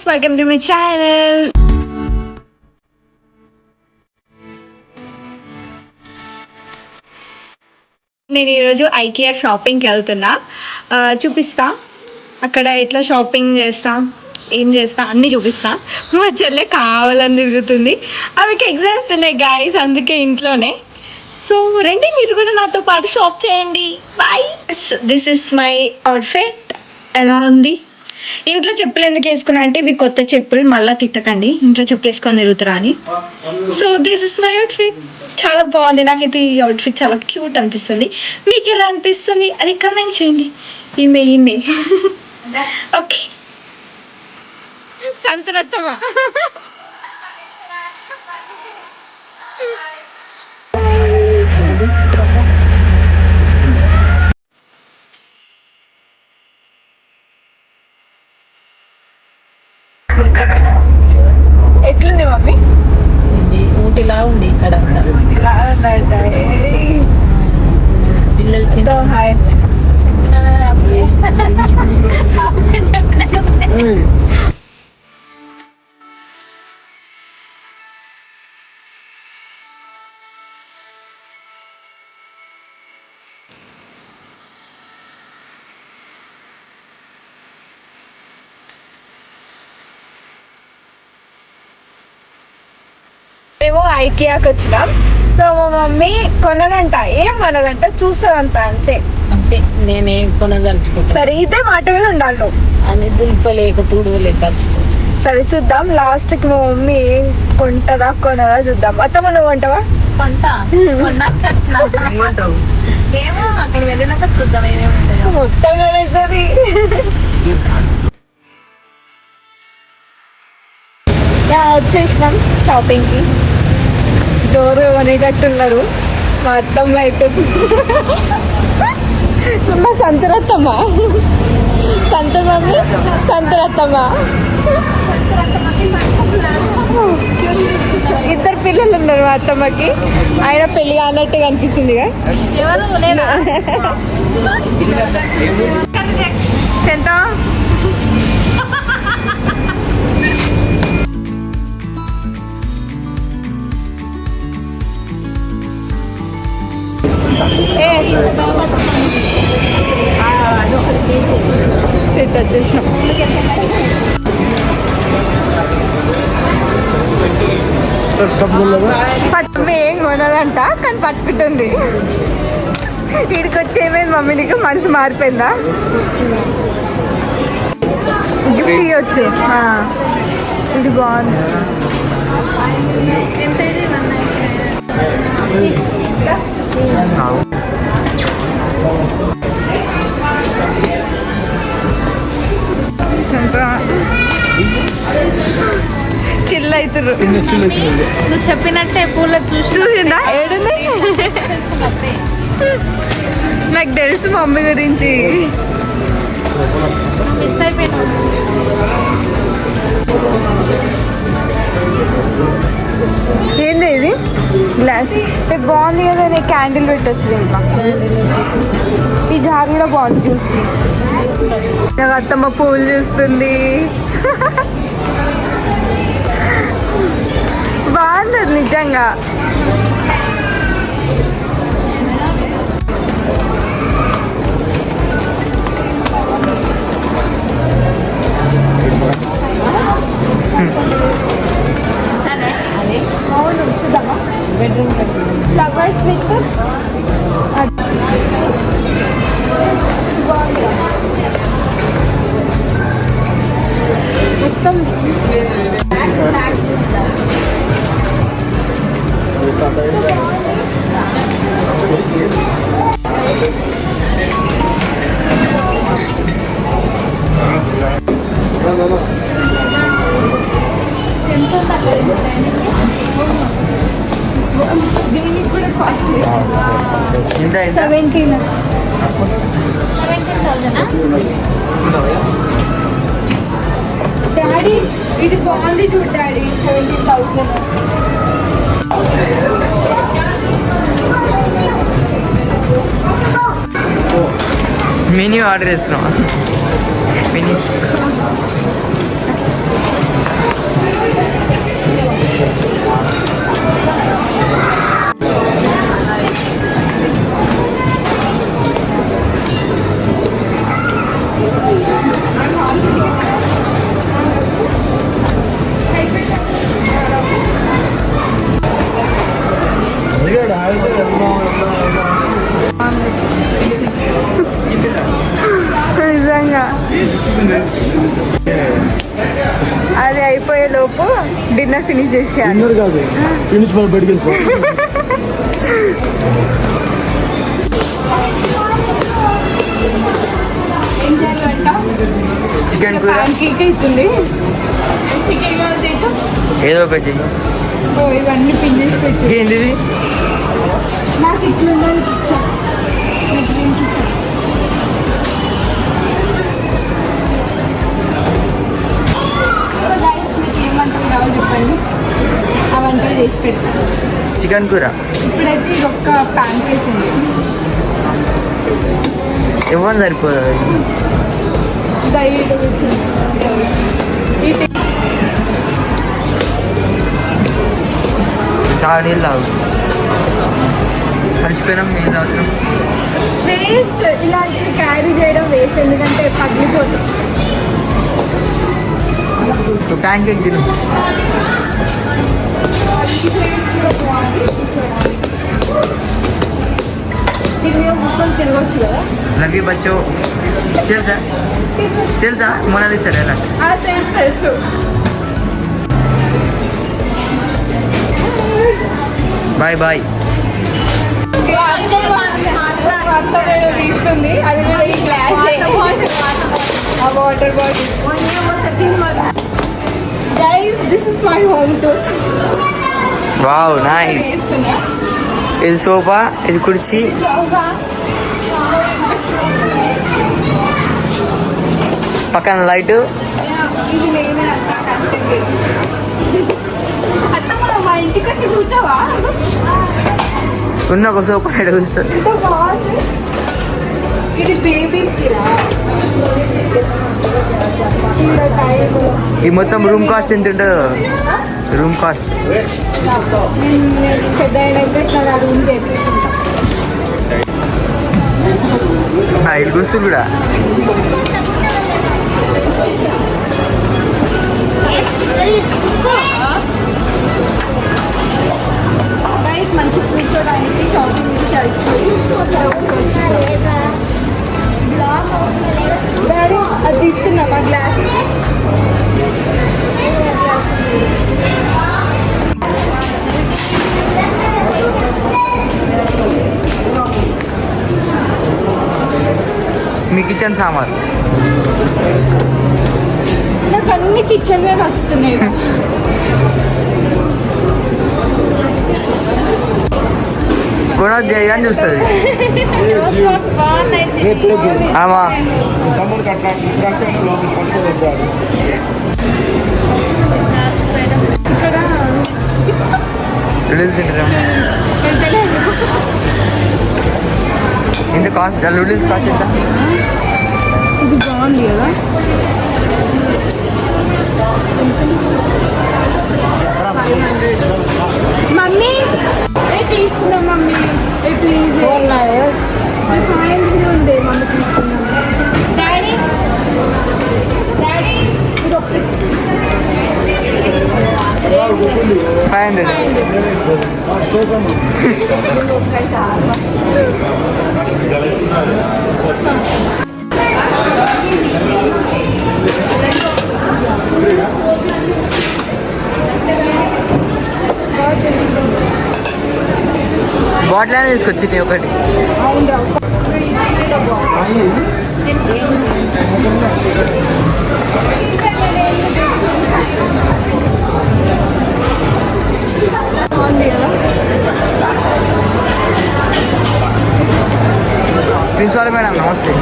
Guys welcome to my channel నేను ఈరోజు IKEA షాపింగ్కి వెళ్తున్నా. చూపిస్తా. అక్కడ ఎట్లా షాపింగ్ చేస్తా ఏం చేస్తా అన్నీ చూపిస్తా. మా చెల్లె కావాలని తిరుగుతుంది. ఆమెకి ఎగ్జామ్స్ ఉన్నాయి గాయస్ అందుకే ఇంట్లోనే. సో రండి మీరు కూడా నాతో పాటు షాప్ చేయండి. Boy this is my outfit ఎలా ఉంది? ఇంట్లో చెప్పులు ఎందుకు వేసుకున్నా అంటే ఇవి కొత్త చెప్పులు మళ్ళీ తిట్టకండి. ఇంట్లో చెప్పులు వేసుకొని తిరుగుతారా అని. So this is my outfit చాలా బాగుంది. నాకైతే ఈ అవుట్ఫిట్ చాలా క్యూట్ అనిపిస్తుంది. మీకు ఎలా అనిపిస్తుంది? అది కమెంట్ చేయండి. ఈమె ఈమె ఓకే సంతరత్తమా ఎట్లుంది మమ్మీ ఉంది ఊటిలా ఉంది ఇక్కడ పిల్లలు చిన్న మేము ఐకియాకి వచ్చినాం. సో మా మమ్మీ కొనదంట. ఏం కొనదంట? చూస్తుందంట అంతే. అంతే నేనేం కొనదలుచుకుంటా సరే ఇదే మాట మీద ఉండాలి. నువ్వు. అని దులిపలేక తుడవలేక తలుచుకుంటా సరే చూద్దాం. లాస్ట్కి మా మమ్మీ ఏం కొంటదా కొనదా చూద్దాం. అత్తమ్మ నువ్వు కొంటావా? పంట కొన్నాక వచ్చిన ఏమో అక్కడ వెళ్ళినాక చూద్దాం ఏమేమి ఉంటాయో. మొత్తం కొనేస్తుంది యా, వచ్చేసినాం షాపింగ్కి. జోరు కొనేటట్టున్నారు మా అత్తమ్మ అయితే మా సంతరత్తమ్మ. సంతమమ్మి సంతరత్తమ్మ. ఇద్దరు పిల్లలు ఉన్నారు మా అత్తమ్మకి. ఆయన పెళ్ళి కానట్టుగా అనిపిస్తుందిగా ఎవరు? నేను? ఎంత? సెట్ వచ్చేసాం పట్టు ఏం కొనదంట కానీ పట్టుకుంటుంది. వీడికి వచ్చి ఏమైంది మమ్మీ నీకు? మనసు మారిపోయిందా? గిఫ్ట్ ఇవ్వచ్చు ఇది బాగుంది. చిల్ నువ్వు చెప్పినట్టే పూల చూసి చూసిందా? ఏడుంది? నాకు తెలుసు మమ్మీ గురించి. మిస్ అయిపోయినా ఏంది ఇది? గ్లాస్ ఇది బాగుంది కదా నేను క్యాండిల్ పెట్టచ్చు దీంట్లో. ఈ జార్ కూడా బాగుంది జ్యూస్కి నాకు అత్తమ్మ పూలు చూస్తుంది. బాగుంది నిజంగా. సెవెంటీన్ సెవెంటీన్ థౌసండ్ డాడీ ఇది బాగుంది చూడు daddy seventeen thousand mini order చేస్తున్నావా? మినీ ఫినిష్ చేసేయాలి. కాదు. నుంచి మనం బయటికి చికెన్ కూర. ఏదో పెట్టి. ఓ ఇవన్నీ ఏంటిది? నాకు ఇట్లా చికెన్ కూర? ఇప్పుడైతే ఇది ఒక్క ప్యాన్ కేక్ ఉంది. ఇవ్వని సరిపోదు తాగు. తాగుతాం? వేస్ట్. ఇలాంటివి క్యారీ చేయడం వేస్ట్ ఎందుకంటే పగిలిపోతుంది ప్యాన్ కేక్ తిను. తిరగచ్చు కదా లవ్ బచ్చో. తెలుసా? తెలుసా? మొనాలిసా ఎలా? తెలుసు తెలుసు బాయ్ బాయ్. తీస్తుంది అది కూడా ఈ గ్లాస్ ఆ water bottle guys this is my home tour wow nice ఇది సోఫా ఇది కుర్చీ. పక్కన లైట్. ఉన్న ఒక సోఫా ఇక్కడ కూర్చొని ఇది ఈ మొత్తం రూమ్ కాస్ట్ ఎంత ఉంటుందో? రూమ్ కాస్ట్ నేను నేను పెద్ద అయినాక ఇట్లా రూమ్ చేపించుకుంటా ఇది కూర్చుని కూడా మంచి కూర్చోడానికి షాపింగ్ అది తీసుకున్నామా గ్లాసెస్ కిచెన్ సామాన్ నాకు అన్ని కిచెన్ నచ్చుతున్నాయి. కొనొద్దు అని చూస్తుంది. ఆమా. ఇక్కడ కాస్ట్ నూడిల్స్ కాస్ట్ ఎంత? ఇది బాగుంది కదా. మమ్మీ తీసుకుందాం మమ్మీ? ఏ ప్లీజ్ ఉంది మమ్మీ తీసుకుందాం. డాడీ డాడీ ఇది ఒకటి ఫైవ్ హండ్రెడ్ బాటిల్ అనేది తీసుకొచ్చింది ఒకటి అవును బాగుంది కదా. ప్రిన్సిపాల్ మేడం నమస్తే.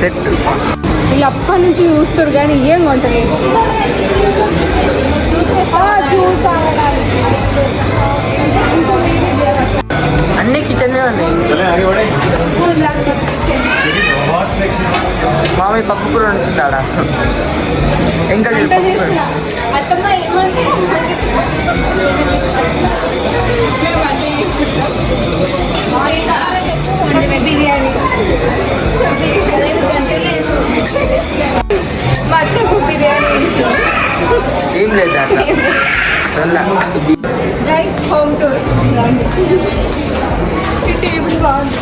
చెట్టు వీళ్ళు అప్పటి నుంచి చూస్తారు కానీ ఏం కొంటలేదు. చూస్తా అన్ని కిచెన్ ఉన్నాయి. మామయ్య పప్పు కూర ఇంకా బిర్యానీ అత్తమ్మ బిర్యానీ చేసింది ఏం లేదు అట్లా. గైస్ హోమ్ టూర్ టేబుల్ బాగుంది.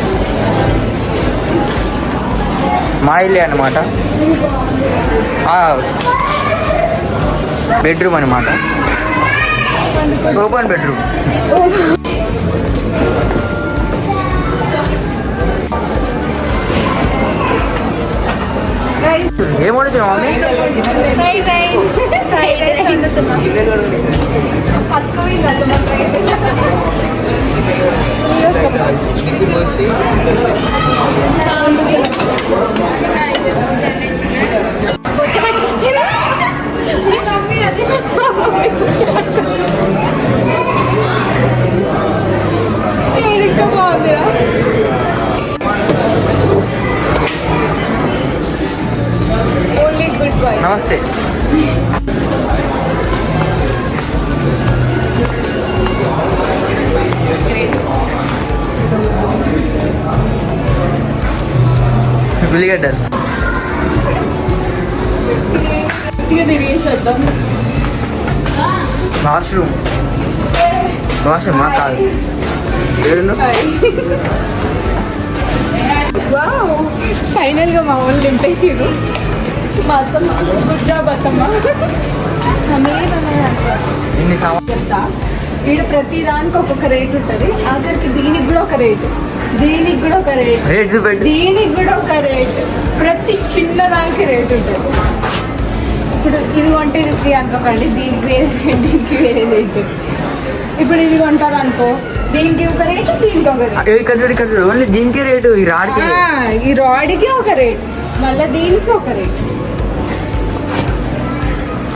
మా ఇల్లే అనమాట బెడ్రూమ్ అనమాట ఓపెన్ బెడ్రూమ్ గైస్ ఏం వండుతున్నావు మమ్మీ ఉల్లిగడ్డలు వాష్రూమ్. వాష్రూమ్ మా కాదు. ఫైనల్గా మా వాళ్ళు నింపేసిరు గుడ్ జాబ్ అత్తమ్మ. చెప్తా. ఈడ ప్రతి దానికి ఒక్కొక్క రేట్ ఉంటుంది. ఆఖరికి దీనికి కూడా ఒక రేటు. దీనికి కూడా ఒక రేట్ రేట్స్ పెట్టి. దీనికి కూడా ఒక రేట్ ప్రతి చిన్న దానికి రేట్ ఉంటుంది. ఇప్పుడు ఇది కొంటే ఇది ఫ్రీ అనుకోకండి. దీనికి వేరే రేట్ దీనికి వేరే రేట్ ఇప్పుడు ఇది కొంటారు అనుకో దీనికి ఒక రేట్ దీనికి ఒక రేట్ ఇక్కడ ఇక్కడ ఓన్లీ దీనికి రేటు ఈ రాడికి ఈ రాడ్కి ఒక రేట్ మళ్ళీ దీనికి ఒక రేట్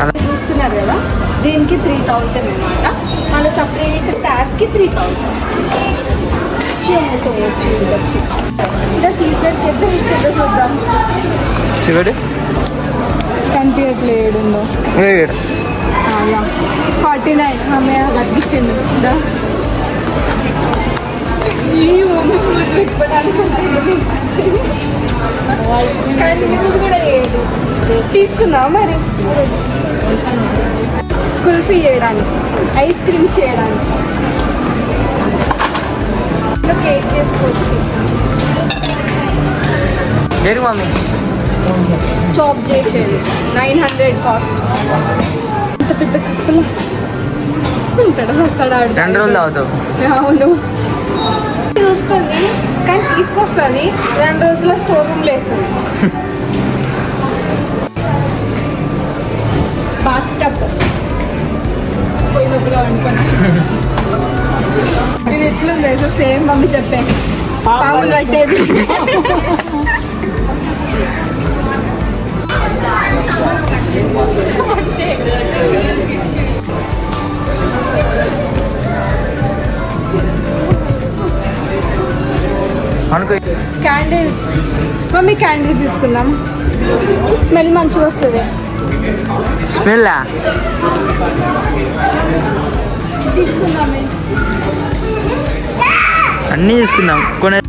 అలా. చూస్తున్నారు కదా? దీనికి త్రీ థౌజండ్ అనమాట మళ్ళీ సపరేట్ ట్యాబ్కి త్రీ థౌజండ్ ఉందో ఏడు. Forty nine. ఆమె తగ్గించింది దా. ఈ మమ్మీ ఫుల్ చెప్పడానికి కానీ యూజ్ కూడా లేదు తీసుకుందాం మరి? కుల్ఫీ చేయడానికి. ఐస్ క్రీమ్స్ చేయడానికి. కేక్ చేసుకోవచ్చు మమ్మీ చాప్ చేసేది నైన్ హండ్రెడ్ కాస్ట్ అంత పెద్ద కప్పులు ఉంటాడు వస్తాడు రెండు రోజులు అవును. చూస్తుంది కానీ తీసుకొస్తుంది రెండు రోజుల స్టోర్ రూమ్లో వేస్తుంది బాత్ టప్ పోయినప్పుడు అనుకోండి ఇది ఎట్లుంది సో సేమ్ మమ్మీ చెప్పే. పాములు కట్టేది అనుకో. క్యాండిల్స్ మమ్మీ క్యాండిల్స్ తీసుకుందాం. స్మెల్ మంచిగా వస్తుంది. స్మెల్ అన్నీ తీసుకుందాం. కొనే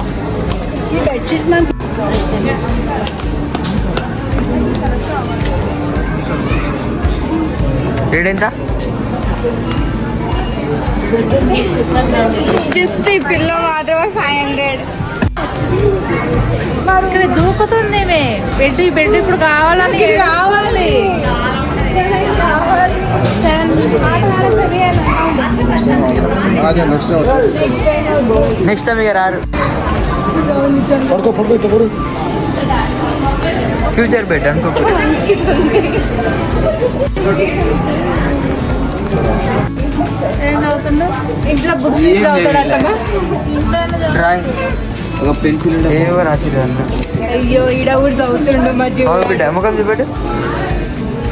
రేట్ ఎంత జస్ట్ ఈ పిల్ల మాత్రమే ఫైవ్ హండ్రెడ్ ఇక్కడ దూకుతుంది మే. బెడ్ ఈ బెడ్ ఇప్పుడు కావాలని కావాలి. అదే నెక్స్ట్ నెక్స్ట్ టైం ఇక రారు. పడుకో పడుకో ఇట్లా పడు ఫ్యూచర్ బెడ్ అనుకో ఇంట్లో బుక్స్ డ్రాయింగ్ ఒక పెన్సిల్ ఏవో రాసిరు అన్న అయ్యో ఈడ కూడా చదువుతుండు మధ్య బిడ్డ ముఖం చూపెట్టు.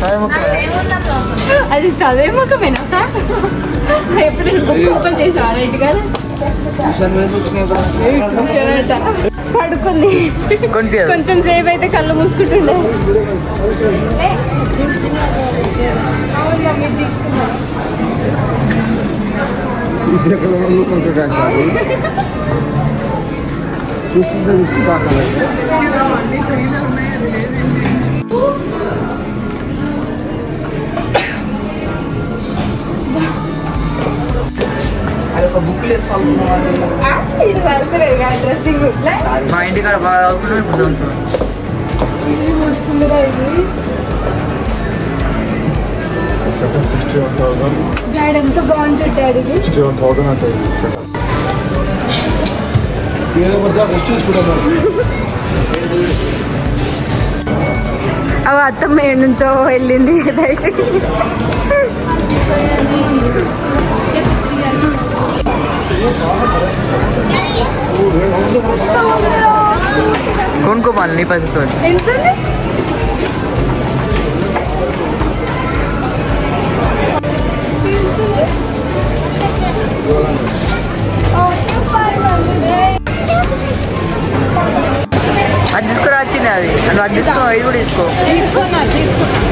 సాగు ముఖం. అది చదివే ముఖమేనా సార్? ఎప్పుడు బుక్ ఓపెన్ రైట్. పడుకుంది కొంచెం సేపు అయితే కళ్ళు మూసుకుంటుండే లే. ఇది చదువుకోలేదు డ్రెస్సింగ్ మా ఇంటికాడ బాగా ఇప్పుడు చదువుతున్నాం. వస్తుందిరా ఇది second sixty one thousand daddy ఎంత బాగుంటుంది డాడీ ఇది సిక్స్టీ వన్ థౌసండ్ అంటే సెకండ్ రెస్ట్ తీసుకుంటాం అవి అత్తమ్మ ఏడు నుంచో వెళ్ళింది. బయటికి కొనుక్కోవాలి నీ పైసలతో ఎంత అది తీసుకురా వచ్చింది అది నువ్వు అది తీసుకో ఇది కూడా తీసుకో తీసుకున్నా తీసుకున్నా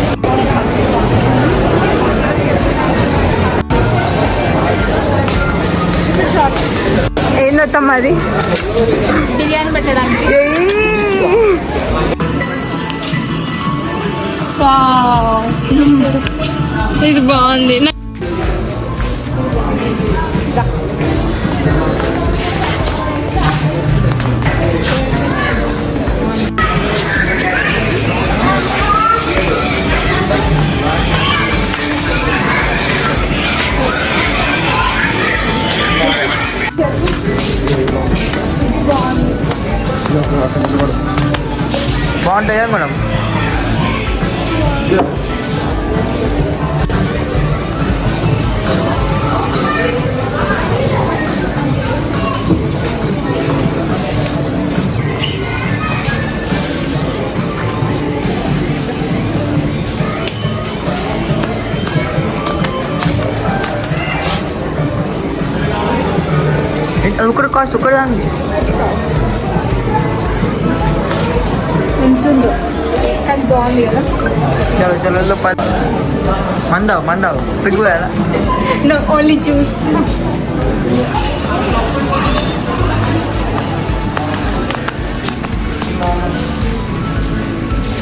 ఏందత్తమ్మ అది? బిర్యానీ పెట్టడానికి. ఇది బాగుంది. బాగుంటాయా మేడం ఏంటి, అది ఒకటి కాస్ట్ ఒకటి దానికి ఉంటుందో కానీ బాగుంది కదా చలో చలో పది మందావు మందావు పిగ్గు పోయాలా నో ఓన్లీ జ్యూస్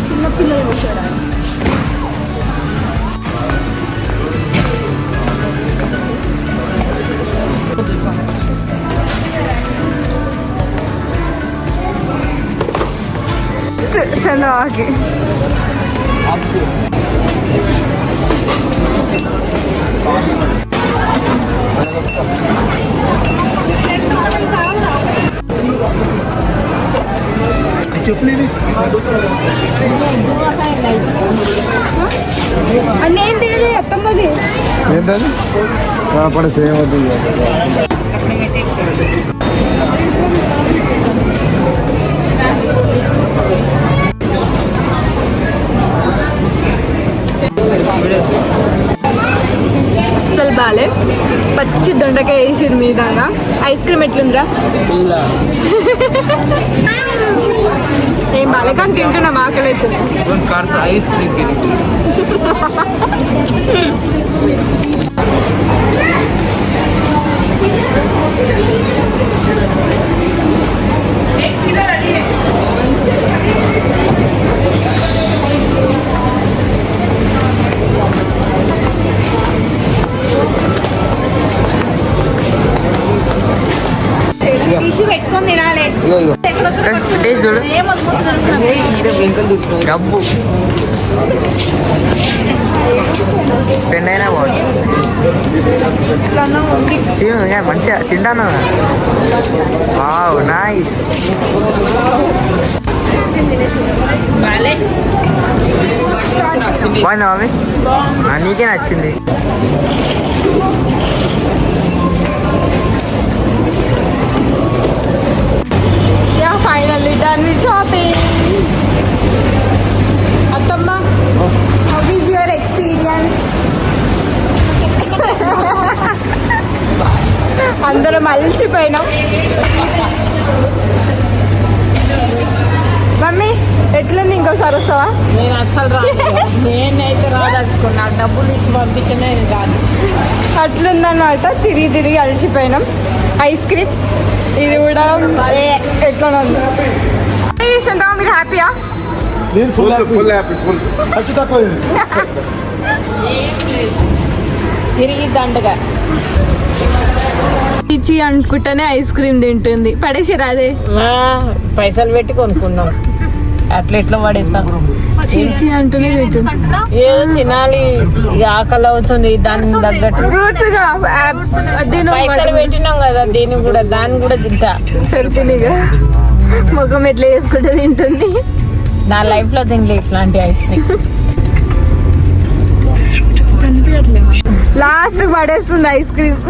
చిన్నపిల్లలు వచ్చారా చంద్రబాబుకి చెప్పలేదు నేను తినలే అత్తమ్మది ఏంటది పని చేయవద్దు అస్సలు పచ్చి దొండకాయ వేసింది మీదంగా ఐస్ క్రీమ్ ఎట్లుందిరా? ఏం బాలే కానీ తింటున్నాం ఆకలి అవుతుంది ఐస్ క్రీమ్ తీసి చూడు. గబ్బు తిను, ఇక మంచిగా తింటాను? Wow nice. బాగుందా మమ్మీ ఆ, నీకే నచ్చింది. Yeah finally done with shopping అత్తమ్మ హౌ ఈజ్ యువర్ ఎక్స్పీరియన్స్ అందరం అలసిపోయినాం మమ్మీ ఎట్లుంది ఇంకోసారి వస్తావా? నేను అస్సలు రాదు నేనైతే రాదలుచుకున్నా. డబ్బులు ఇచ్చి పంపించినా రాదు అట్లుందన్నమాట. తిరిగి తిరిగి అలసిపోయినాం. Ice cream. ఇది కూడా ఎట్లా మీరు హ్యాపీయా? నేను ఫుల్ ఫుల్ హ్యాపీ ఫుల్ ఖర్చు తక్కువ తిరిగి దండగా. ఇచ్చి అనుకుంటానే ఐస్ క్రీమ్ తింటుంది. పడేసిరా అదే? ఆ, పైసలు పెట్టి కొనుక్కున్నాం. అట్లా ఎట్లా పడేస్తాం? చీచి అంటూనే ఏదో తినాలి ఇక ఆకలి అవుతుంది దాని తగ్గట్టు. ఫ్రూట్స్ దీని పైసలు పెట్టినాం కదా దీన్ని కూడా దాన్ని కూడా తింటా. సరిపోయిగా ముఖం ఎట్లా వేసుకుంటే తింటుంది. నా లైఫ్లో తినలే ఇట్లాంటి ఐస్ క్రీమ్. లాస్ట్ పడేస్తుంది ఐస్ క్రీమ్.